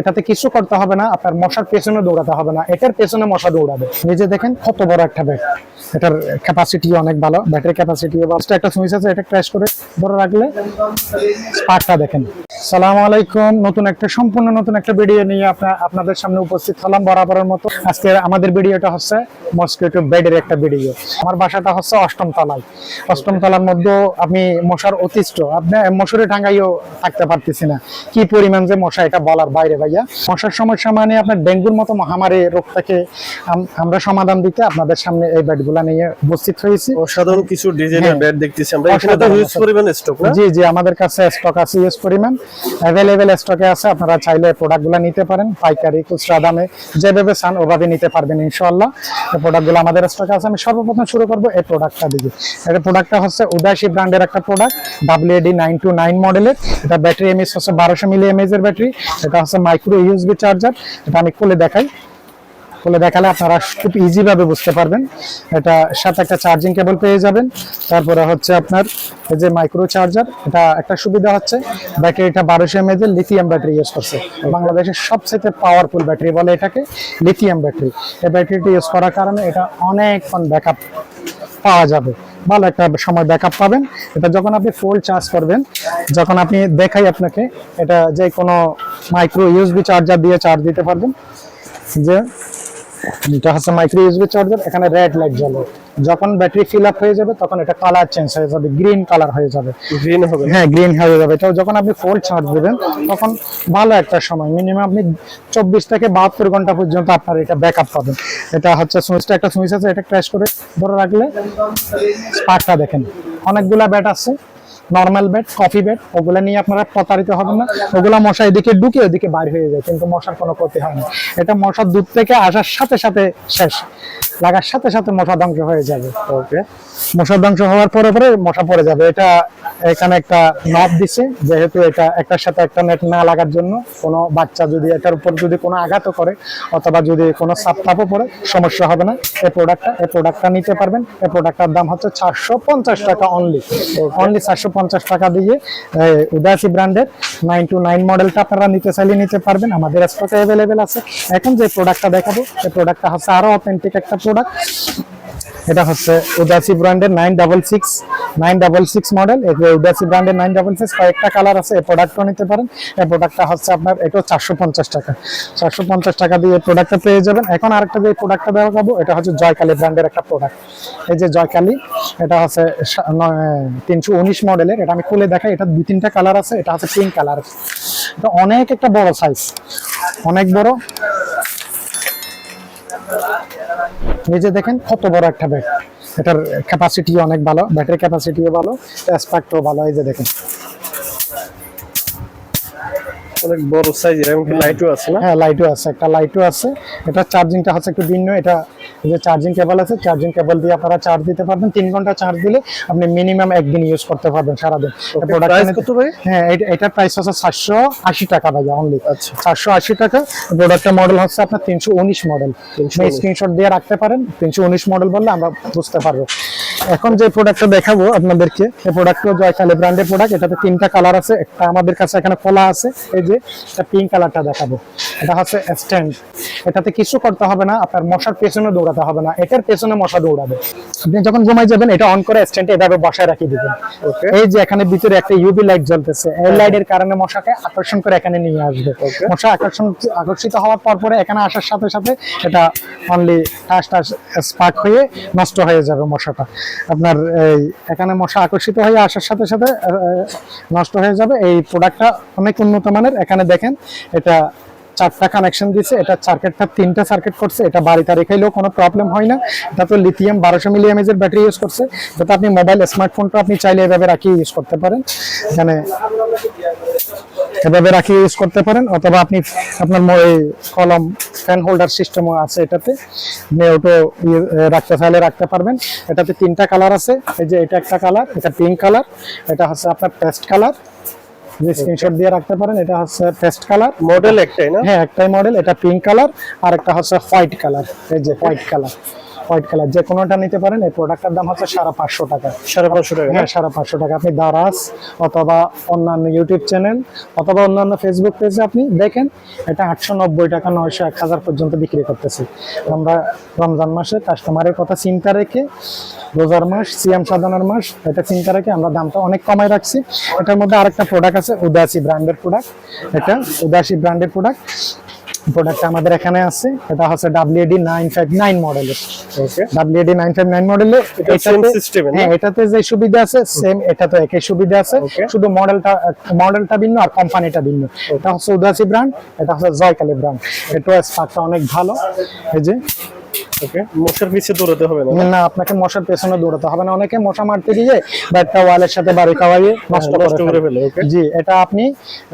এটাতে কিছু করতে হবে না, আপনার মশার পেছনে দৌড়াতে হবে না, এটার পেছনে মশা দৌড়াবে। নিজে দেখেন, কত বড় একটা ব্যাগ এটার ক্যাপাসিটি অনেক ভালো ব্যাটারি ক্যাপাসিটি একটা সুইচ আছে, এটা ক্র্যাশ করে ধরে রাখলে স্পার্কটা দেখেন। সালাম আলাইকুম। নতুন একটা সম্পূর্ণ নতুন একটা ভিডিও নিয়ে আপনার আপনাদের সামনে উপস্থিত হলাম বরাবরের মতো। আজকে আমাদের ভিডিওটা হচ্ছে মস্কিটো বেডের একটা ভিডিও আমার বাসাটা হচ্ছে অষ্টম তলায়। অষ্টম তলার মধ্যে আমি মশার অতিষ্ঠ। আপনি মশুরে টাঙ্গাইও থাকতে পারতেছি না। কি পরিমাণ যে মশা এটা বলার বাইরে ভাইয়া। মশার সমস্যা মানে আপনার ডেঙ্গুর মতো মহামারী রোগ থেকে আমরা সমাধান দিতে আপনাদের সামনে এই বেডগুলা নিয়ে উপস্থিত হয়েছি। অসাধারণ কিছু ডিজাইনের বেড দেখতেছি আমরা। এখানে তো হিউজ পরিমাণ স্টক জি জি আমাদের কাছে স্টক আছে ইউজ পরিমাণ। অ্যাভেলেবেল স্টকে আছে, আপনারা চাইলে প্রোডাক্টগুলো নিতে পারেন, পাইকারি, খুচরা দামে, যেভাবে চান ওভাবে নিতে পারবেন ইনশাল্লাহ এই প্রোডাক্টগুলো আমাদের স্টকে আছে, আমি সর্বপ্রথম শুরু করব এই প্রোডাক্টটা দিকে এই প্রোডাক্টটা হচ্ছে উদাসী ব্র্যান্ডের একটা product WD nine two nine মডেলের এটা ব্যাটারি এমএস হচ্ছে বারোশো মিলি এমএস এর ব্যাটারি এটা হচ্ছে মাইক্রো ইউএসবি চার্জার এটা আমি খুলে দেখাই। খুলে দেখালে আপনারা খুব ইজিভাবে বুঝতে পারবেন। এটা সাথে একটা চার্জিং কেবল পেয়ে যাবেন। তারপরে হচ্ছে আপনার এই যে মাইক্রো চার্জার এটা একটা সুবিধা হচ্ছে। ব্যাটারিটা বারোশো এমএজ এর লিথিয়াম ব্যাটারি ইউজ করছে। বাংলাদেশের সবচেয়ে পাওয়ারফুল ব্যাটারি বলে এটাকে লিথিয়াম ব্যাটারি এই ব্যাটারিটা ইউজ করার কারণে এটা অনেকক্ষণ ব্যাকআপ পাওয়া যাবে। ভালো একটা সময় ব্যাকআপ পাবেন। এটা যখন আপনি ফুল চার্জ করবেন, যখন আপনি দেখাই আপনাকে, এটা যে কোনো মাইক্রো ইউএসবি চার্জার দিয়ে চার্জ দিতে পারবেন। যে এটা হচ্ছে মাইক্রো ইউএসবি চার্জার এখানে রেড লাইট জ্বলে। যখন ব্যাটারি ফিল আপ হয়ে যাবে তখন এটা কালার চেঞ্জ হয়ে যাবে গ্রিন কালার হয়ে যাবে। গ্রিন হবে। হ্যাঁ গ্রিন হয়ে যাবে। এটাও যখন আপনি ফুল চার্জ দেবেন তখন ভালো একটা সময়। মিনিমাম আপনি চব্বিশ থেকে বাহাত্তর ঘণ্টা পর্যন্ত আপনার এটা ব্যাকআপ পাবেন। এটা হচ্ছে সুইচটা একটা সুইচ আছে এটা ক্র্যাশ করে ধরে রাখলে স্পার্কটা দেখেন। অনেকগুলা ব্যাট আছে। নর্মাল বেড কফি বেড ওগুলো নিয়ে আপনারা প্রতারিত হবেন না। ওগুলো মশা এদিকে ঢুকে ওদিকে বাইর হয়ে যায়, কিন্তু মশার কোনো ক্ষতি হয় না। এটা মশার দুধ থেকে আসার সাথে সাথে শেষ। লাগার সাথে সাথে মশা ধ্বংস হয়ে যাবে। ওকে মশা ধ্বংস হওয়ার পরে পরে মশা পড়ে যাবে। এটা এখানে একটা নব দিছে যেহেতু এটা একটার সাথে একটা নেট না লাগার জন্য কোনো বাচ্চা যদি এটার উপর যদি কোনো আঘাতও করে অথবা যদি কোনো সাপ তাপও পড়ে সমস্যা হবে না। এই প্রোডাক্টটা এই প্রোডাক্টটা নিতে পারবেন। এই প্রোডাক্টটার দাম হচ্ছে চারশো পঞ্চাশ টাকা অনলি অনলি চারশো পঞ্চাশ টাকা দিয়ে উদাসী ব্র্যান্ডের নাইন টু নাইন মডেলটা আপনারা নিতে চাইলে নিতে পারবেন। আমাদের স্টকে অ্যাভেলেবেল আছে। এখন যে প্রোডাক্টটা দেখাবো এই প্রোডাক্টটা হচ্ছে আরও অথেন্টিক একটা প্রোডাক্ট এটা হচ্ছে উদাসী ব্র্যান্ডের nine double six nine double six model উদাসী ব্র্যান্ডের নাইন ডাবল সিক্স কয়েকটা কালার আছে, এই প্রোডাক্টও নিতে পারেন। এই প্রোডাক্টটা হচ্ছে আপনার, এটাও চারশো পঞ্চাশ টাকা। চারশো পঞ্চাশ টাকা দিয়ে প্রোডাক্টটা পেয়ে যাবেন। এখন আরেকটা যে প্রোডাক্টটা দেওয়া যাব এটা হচ্ছে জয়কালী ব্র্যান্ডের একটা প্রোডাক্ট এই যে জয়কালী এটা হচ্ছে তিনশো উনিশ মডেলের। এটা আমি খুলে দেখাই, এটা দুই তিনটা কালার আছে, এটা হচ্ছে পিঙ্ক কালার এটা অনেক একটা বড় সাইজ অনেক বড়। নিজে দেখেন কত বড় একটা ব্যাগ। এটার ক্যাপাসিটি অনেক ভালো ব্যাটারি ক্যাপাসিটিও ভালো অ্যাসপেক্টও ভালো এই যে দেখেন। অনেক বড় সাইজের এমনকি লাইটও আছে না? হ্যাঁ লাইটও আছে একটা লাইটও আছে। এটা চার্জিংটা হচ্ছে একটু ভিন্ন এটা যে চার্জিং কেবল আছে চার্জিং কেবল দিয়ে আপনারা চার্জ দিতে পারবেন। তিন ঘণ্টা চার্জ দিলে আপনি মিনিমাম একদিন ইউজ করতে পারবেন সারাদিন। হ্যাঁ এটা- এটার প্রাইস হচ্ছে চারশো আশি টাকা ভাইয়া অনলি আচ্ছা। চারশো আশি টাকা। প্রোডাক্টের মডেল হচ্ছে আপনার তিনশো উনিশ মডেল স্ক্রিনশট দিয়ে রাখতে পারেন। তিনশো উনিশ মডেল বললে আমরা বুঝতে পারব। এখন যে প্রোডাক্টটা দেখাবো আপনাদেরকে এই প্রোডাক্টটা জয়কালী ব্র্যান্ডের প্রোডাক্ট এটাতে তিনটা কালার আছে একটা আমাদের কাছে এখানে খোলা আছে এই যে এটা পিঙ্ক কালারটা দেখাবো। এটা হচ্ছে স্ট্যান্ড এটাতে কিছু করতে হবে না আপনার মশার পেছনে দৌড়াতে হবে না এটার পেছনে মশা দৌড়াবে। আপনি যখন ঘুমাই যাবেন এটা অন করে স্ট্যান্ডে এভাবে বসায় রাখিয়ে দিবেন। এই যে এখানে ভিতরে একটা ইউভি লাইট জ্বলতেছে এই লাইটের কারণে মশাকে আকর্ষণ করে এখানে নিয়ে আসবে। মশা আকর্ষণ আকর্ষিত হওয়ার পর পরে এখানে আসার সাথে সাথে এটা অনলি টাস টাস স্পার্ক হয়ে নষ্ট হয়ে যাবে মশাটা। আপনার এই এখানে মশা আকর্ষিত হয়ে আসার সাথে সাথে নষ্ট হয়ে যাবে। এই প্রোডাক্টটা অনেক উন্নত মানের। এখানে দেখেন, এটা চারটা কানেকশন দিছে। এটা সার্কিটটা তিনটা সার্কিট করছে। এটা বাড়িতে রেখাইলেও কোনো প্রবলেম হয় না। এটা তো লিথিয়াম বারোশো মিলি এর ব্যাটারি ইউজ করছে। যাতে আপনি মোবাইল স্মার্টফোনটা আপনি চাইলে এভাবে রাখিয়ে ইউজ করতে পারেন। এখানে এভাবে রাখি ইউজ করতে পারেন অথবা আপনি আপনার কলম ফ্যান হোল্ডার সিস্টেমও আছে এটাতে আপনি ওটো ইয়ে, রাখতে চাইলে রাখতে পারবেন। এটাতে তিনটা কালার আছে এই যে এটা একটা কালার এটা পিঙ্ক কালার এটা হচ্ছে আপনার পেস্ট কালার যে স্ক্রিনশট দিয়ে রাখতে পারেন এটা হচ্ছে পেস্ট কালার মডেল একটাই না? হ্যাঁ একটাই মডেল এটা পিঙ্ক কালার আর একটা হচ্ছে হোয়াইট কালার এই যে হোয়াইট কালার হোয়াইট কালার যে কোনোটা নিতে পারেন এই প্রোডাক্টের দাম হচ্ছে সাড়ে পাঁচশো টাকা। সাড়ে পাঁচশো টাকা? হ্যাঁ সাড়ে পাঁচশো টাকা। আপনি দারাজ অথবা অন্যান্য ইউটিউব চ্যানেল অথবা অন্যান্য ফেসবুক পেজে আপনি দেখেন এটা আটশো নব্বই টাকা নয়শো এক হাজার পর্যন্ত বিক্রি করতেছি। আমরা রমজান মাসে কাস্টমারের কথা চিন্তা রেখে রোজার মাস সিয়াম সাধনার মাস এটা চিন্তা রেখে আমরা দামটা অনেক কমায় রাখছি। এটার মধ্যে আরেকটা প্রোডাক্ট আছে উদাসী ব্র্যান্ডের প্রোডাক্ট এটা উদাসী ব্র্যান্ডের প্রোডাক্ট প্রোডাক্টটা আমাদের এখানে আছে এটা হচ্ছে নাইন মডেলের ওকে নাইন মডেলে এটা সেম সিস্টেম হ্যাঁ এটাতে যে সুবিধা আছে সেম এটা তো একই সুবিধা আছে। শুধু মডেলটা মডেলটা ভিন্ন আর কোম্পানিটা ভিন্ন। এটা হচ্ছে উদাসি ব্র্যান্ড এটা হচ্ছে জয়কালী ব্র্যান্ড এটা স্পার্কটা অনেক ভালো। এই যে ওকে? মশার পিছে দৌড়াতে হবে না না? আপনাকে মশার পেছনে দৌড়াতে হবে না। অনেকে মশা মারতে গিয়ে বা একটা ওয়ালের সাথে বাড়ি খাওয়াইয়ে নষ্ট হ্যাঁ, করে করে ফেলে। ফেলে, জি এটা আপনি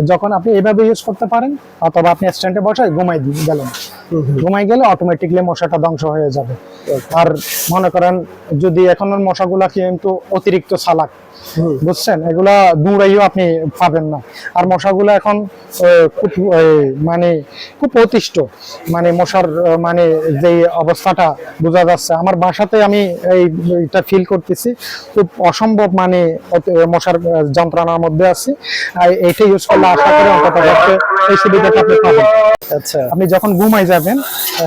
যখন আপনি এভাবে ইউজ করতে পারেন অথবা আপনি স্ট্যান্ডে বসায় ঘুমাই দিন গেলেন। ঘুমাই গেলে অটোমেটিকলি মশাটা ধ্বংস হয়ে যাবে। আর মনে করেন যদি এখনের মশাগুলা কিন্তু অতিরিক্ত চালাক বুঝছেন? এগুলা দূরাইও আপনি পাবেন না। আর মশাগুলো এখন খুব মানে খুব অতিষ্ঠ। মানে মশার মানে যে অবস্থাটা বোঝা যাচ্ছে। আমার বাসাতে আমি এইটা ফিল করতেছি খুব অসম্ভব মানে মশার যন্ত্রণার মধ্যে আছি। আর এইটা ইউজ করলে আশা করি অন্তত এই সুবিধাটা আপনি পাবেন। আচ্ছা। আপনি যখন ঘুমাই যাবেন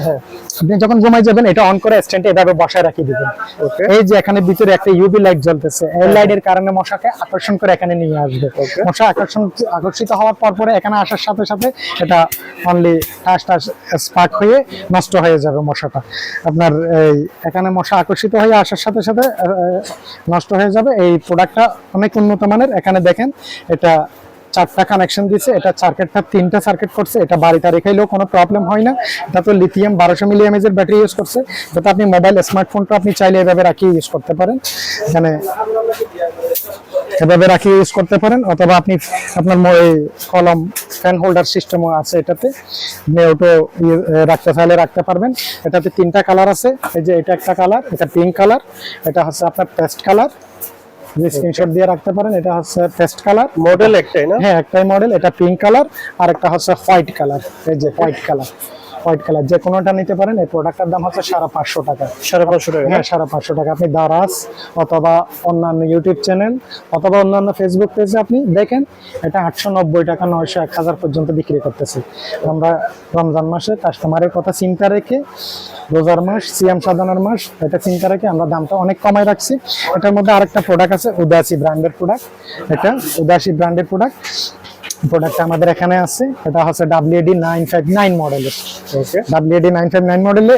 হ্যাঁ আপনি যখন ঘুমাই যাবেন এটা অন করে স্ট্যান্ডে এভাবে বসায় রাখিয়ে দিবেন। এই যে এখানে ভিতরে একটা ইউভি লাইট জ্বলতেছে এই লাইটের কারণে মশাকে আকর্ষণ করে এখানে নিয়ে আসবে। মশা আকর্ষণ আকর্ষিত হওয়ার পর পরে এখানে আসার সাথে সাথে এটা অনলি টাস টাস স্পার্ক হয়ে নষ্ট হয়ে যাবে মশাটা। আপনার এই এখানে মশা আকর্ষিত হয়ে আসার সাথে সাথে নষ্ট হয়ে যাবে। এই প্রোডাক্টটা অনেক উন্নত মানের। এখানে দেখেন এটা চারটা কানেকশন দিয়েছে এটা সার্কিটটা তিনটা সার্কিট করছে, এটা বাড়িতে রেখাইলেও কোনো প্রবলেম হয় না। এটা তো লিথিয়াম বারোশো মিলি এর ব্যাটারি ইউজ করছে। যাতে আপনি মোবাইল স্মার্টফোনটা আপনি চাইলে এভাবে রাখিয়ে ইউজ করতে পারেন। এখানে এভাবে রাখিয়ে ইউজ করতে পারেন, অথবা আপনি আপনার কলম ফ্যান হোল্ডার সিস্টেমও আছে এটাতে। আপনি ওটো রাখতে চাইলে রাখতে পারবেন। এটাতে তিনটা কালার আছে, এই যে এটা একটা কালার এটা পিঙ্ক কালার এটা হচ্ছে আপনার পেস্ট কালার যে স্ক্রিনশট দিয়ে রাখতে পারেন এটা হচ্ছে পেস্ট কালার মডেল একটাই না? হ্যাঁ একটাই মডেল এটা পিঙ্ক কালার আর একটা হচ্ছে হোয়াইট কালার এই যে হোয়াইট কালার হোয়াইট কালার যে কোনোটা নিতে পারেন এই প্রোডাক্টের দাম হচ্ছে সাড়ে পাঁচশো টাকা। সাড়ে পাঁচশো টাকা হ্যাঁ সাড়ে পাঁচশো টাকা। আপনি দারাজ অথবা অন্যান্য ইউটিউব চ্যানেল অথবা অন্যান্য ফেসবুক পেজে আপনি দেখেন এটা আটশো নব্বই টাকা নয়শো এক হাজার পর্যন্ত বিক্রি করতেছি। আমরা রমজান মাসে কাস্টমারের কথা চিন্তা রেখে রোজার মাস সিয়াম সাধনার মাস এটা চিন্তা রেখে আমরা দামটা অনেক কমায় রাখছি। এটার মধ্যে আরেকটা প্রোডাক্ট আছে উদাসী ব্র্যান্ডের প্রোডাক্ট এটা উদাসী ব্র্যান্ডের প্রোডাক্ট প্রোডাক্টটা আমাদের এখানে আছে। এটা হচ্ছে ডাব্লিউডি নাইন ফাইভ নাইন মডেলের okay WD nine five nine মডেলে?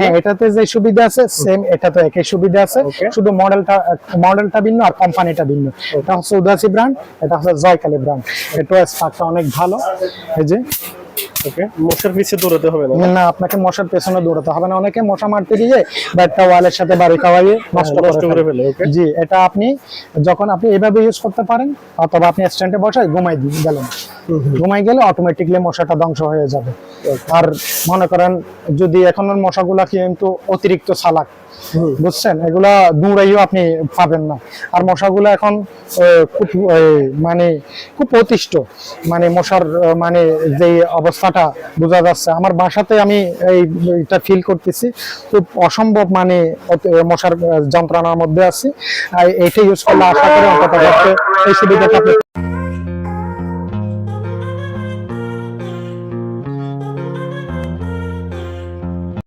হ্যাঁ এটাতে যে সুবিধা আছে সেম এটাতে একই সুবিধা আছে। শুধু মডেলটা মডেলটা ভিন্ন আর কোম্পানিটা ভিন্ন। এটা হচ্ছে উদাসি ব্র্যান্ড এটা হচ্ছে জয়কালী ব্র্যান্ড এটা স্পার্কটা অনেক ভালো। এই যে ওকে মশার পিছে দৌড়াতে হবে না? না আপনাকে মশার পেছনে দৌড়াতে হবে না। অনেকে মশা মারতে গিয়ে বা একটা ওয়ালের সাথে বাড়ি খাওয়াইয়ে নষ্ট করে করে ফেলে। ফেলে, জি এটা আপনি যখন আপনি এভাবে ইউজ করতে পারেন অথবা আপনি স্ট্যান্ডে বসায় ঘুমাই দিন গেলেন। ঘুমাই গেলে অটোমেটিকলি মশাটা ধ্বংস হয়ে যাবে। আর মনে করেন যদি এখনের মশাগুলা কিন্তু অতিরিক্ত চালাক বুঝছেন? এগুলা দূরাইও আপনি পাবেন না। আর মশাগুলো এখন খুব মানে খুব অতিষ্ঠ। মানে মশার মানে যে অবস্থাটা বোঝা যাচ্ছে। আমার বাসাতে আমি এইটা ফিল করতেছি। খুব অসম্ভব মানে মশার যন্ত্রণার মধ্যে আছি। আর এইটা ইউজ করলে আশা করি অন্তত এই সুবিধাটা